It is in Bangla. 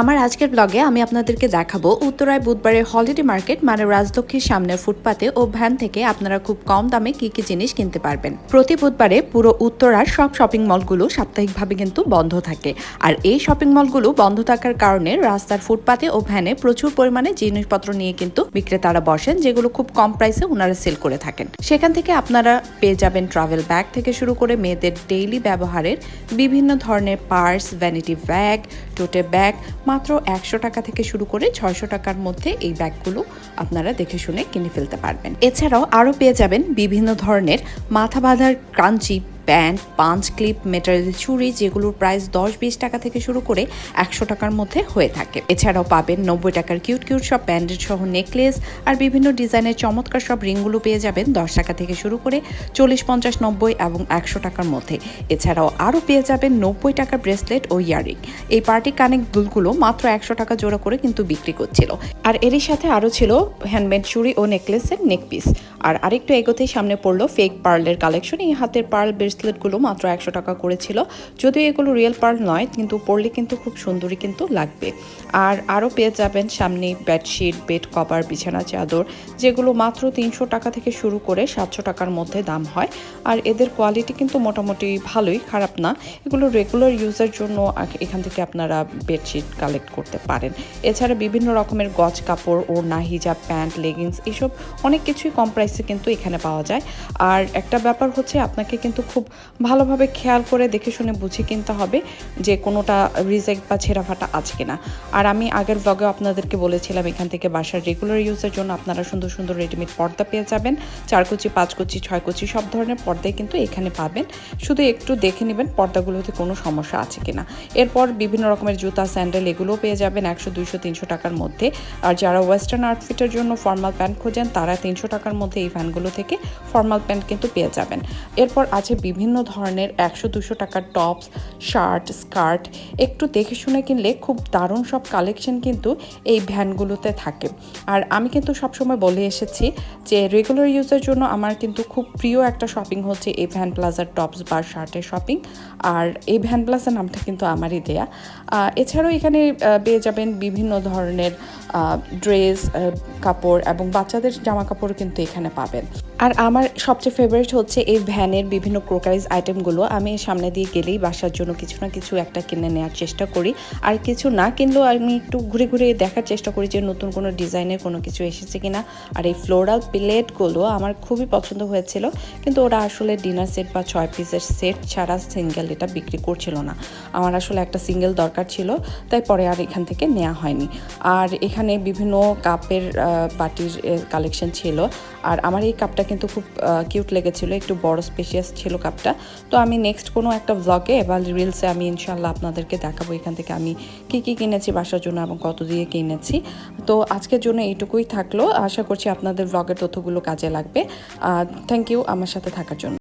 আমার আজকের ব্লগে আমি আপনাদেরকে দেখাবো উত্তরায় বুধবারের হলিডে মার্কেট মানে রাজলক্ষ্মীর সামনের ফুটপাতে ও ভ্যান থেকে আপনারা খুব কম দামে কি কি জিনিস কিনতে পারবেন। প্রতি বুধবারে পুরো উত্তরার সব শপিং মলগুলো সাপ্তাহিকভাবে কিন্তু বন্ধ থাকে। আর এই শপিং মলগুলো বন্ধ থাকার কারণে রাস্তার ফুটপাতে ও ভ্যানে প্রচুর পরিমাণে জিনিসপত্র নিয়ে কিন্তু বিক্রেতারা বসেন, যেগুলো খুব কম প্রাইসে ওনারা সেল করে থাকেন। সেখান থেকে আপনারা পেয়ে যাবেন ট্রাভেল ব্যাগ থেকে শুরু করে মেয়েদের ডেইলি ব্যবহারের বিভিন্ন ধরনের purse vanity bag tote bag মাত্র একশো টাকা থেকে শুরু করে ছয়শো টাকার মধ্যে এই ব্যাগগুলো আপনারা দেখে শুনে কিনে ফেলতে পারবেন। এছাড়াও আরও পেয়ে যাবেন বিভিন্ন ধরনের মাথা বাঁধার ক্রাঞ্চি প্যান্ট পাঞ্চ ক্লিপ মেটারিয়াল চুড়ি যেগুলোর প্রাইস দশ বিশ টাকা থেকে শুরু করে একশো টাকার মধ্যে হয়ে থাকে। এছাড়াও পাবেন নব্বই টাকার কিউট কিউট সব প্যান্ডেল সহ নেকলেস আর বিভিন্ন ডিজাইনের চমৎকার সব রিংগুলো পেয়ে যাবেন দশ টাকা থেকে শুরু করে চল্লিশ, পঞ্চাশ, নব্বই এবং একশো টাকার মধ্যে। এছাড়াও আরও পেয়ে যাবেন নব্বই টাকার ব্রেসলেট ও ইয়ারিং এই পার্টি কানেক্ট দুলগুলো মাত্র একশো টাকা জোড়া করে কিন্তু বিক্রি করছিল। আর এরই সাথে আরও ছিল হ্যান্ডমেড চুড়ি ও নেকলেসের নেকপিস। আর আরেকটু এগোতেই সামনে পড়ল ফেক পার্লের কালেকশন এই হাতের পার্ল ব্রেসলেটগুলো মাত্র একশো টাকা করেছিল। যদিও এগুলো রিয়েল পার্ল নয়, কিন্তু পরলে কিন্তু খুব সুন্দরই কিন্তু লাগবে। আর আরও পেয়ে যাবেন সামনে বেডশিট বেড কভার বিছানা চাদর, যেগুলো মাত্র তিনশো টাকা থেকে শুরু করে সাতশো টাকার মধ্যে দাম হয়। আর এদের কোয়ালিটি কিন্তু মোটামুটি ভালোই, খারাপ না। এগুলো রেগুলার ইউজের জন্য এখান থেকে আপনারা বেডশিট কালেক্ট করতে পারেন। এছাড়া বিভিন্ন রকমের গজ কাপড়, ওড়না, হিজাব, প্যান্ট লেগিংস এসব অনেক কিছুই কম প্রাইসে কিন্তু এখানে পাওয়া যায়। আর একটা ব্যাপার হচ্ছে, আপনাকে কিন্তু খুব ভালোভাবে খেয়াল করে দেখে শুনে বুঝে কিনতে হবে যে কোনোটা রিজেক্ট বা ছেঁড়া ফাটা আছে কিনা। আর আমি আগের ব্লগে আপনাদেরকে বলেছিলাম এখান থেকে বাসার রেগুলার ইউজের জন্য আপনারা সুন্দর সুন্দর রেডিমেড পর্দা পেয়ে যাবেন। চার কুচি, পাঁচ কুচি, ছয় কুচি সব ধরনের পর্দাই কিন্তু এখানে পাবেন। শুধু একটু দেখে নেবেন পর্দাগুলোতে কোনো সমস্যা আছে কিনা। এরপর বিভিন্ন রকমের জুতা স্যান্ডেল এগুলোও পেয়ে যাবেন একশো, দুইশো, তিনশো টাকার মধ্যে। আর যারা ওয়েস্টার্ন আউটফিটের জন্য ফর্মাল প্যান্ট খোঁজেন, তারা তিনশো টাকার মধ্যে এই ভ্যানগুলো থেকে ফর্মাল প্যান্ট কিন্তু পেয়ে যাবেন। এরপর আছে বিভিন্ন ধরনের একশো, দুশো টাকার টপস, শার্ট, স্কার্ট একটু দেখে শুনে কিনলে খুব দারুণ সব কালেকশন কিন্তু এই ভ্যানগুলোতে থাকে। আর আমি কিন্তু সবসময় বলে এসেছি যে রেগুলার ইউজের জন্য আমার কিন্তু খুব প্রিয় একটা শপিং হচ্ছে এই ভ্যান প্লাজার টপস বা শার্টের শপিং আর এই ভ্যান প্লাজার নামটা কিন্তু আমারই দেয়া। এছাড়াও এখানে পেয়ে যাবেন বিভিন্ন ধরনের ড্রেস কাপড় এবং বাচ্চাদের জামা কাপড় কিন্তু এখানে পাবেন। আর আমার সবচেয়ে ফেভারিট হচ্ছে এই ভ্যানের বিভিন্ন ক্রোকারিজ আইটেমগুলো আমি সামনে দিয়ে গেলেই বাসার জন্য কিছু না কিছু একটা কিনে নেওয়ার চেষ্টা করি। আর কিছু না কিনলেও আমি একটু ঘুরে ঘুরে দেখার চেষ্টা করি যে নতুন কোনো ডিজাইনের কোনো কিছু এসেছে কিনা। আর এই ফ্লোরাল প্লেটগুলো আমার খুবই পছন্দ হয়েছিল। কিন্তু ওরা আসলে ডিনার সেট বা ছয় পিসের সেট ছাড়া সিঙ্গেল এটা বিক্রি করছিল না। আমার আসলে একটা সিঙ্গেল দরকার ছিল, তাই পরে আর এখান থেকে নেওয়া হয়নি। আর এখানে বিভিন্ন কাপের বাটির কালেকশন ছিল। আর আমার এই কাপটা কিন্তু খুব কিউট লেগেছিলো, একটু বড় স্পেশিয়াস ছিল কাপটা তো আমি নেক্সট কোনো একটা ব্লগে বা রিলসে আমি ইনশাল্লাহ আপনাদেরকে দেখাবো এখান থেকে আমি কী কী কিনেছি বাসার জন্য এবং কত দিয়ে কিনেছি। তো আজকের জন্য এইটুকুই থাকল। আশা করছি আপনাদের ব্লগের তথ্যগুলো কাজে লাগবে। থ্যাংক ইউ আমার সাথে থাকার জন্য।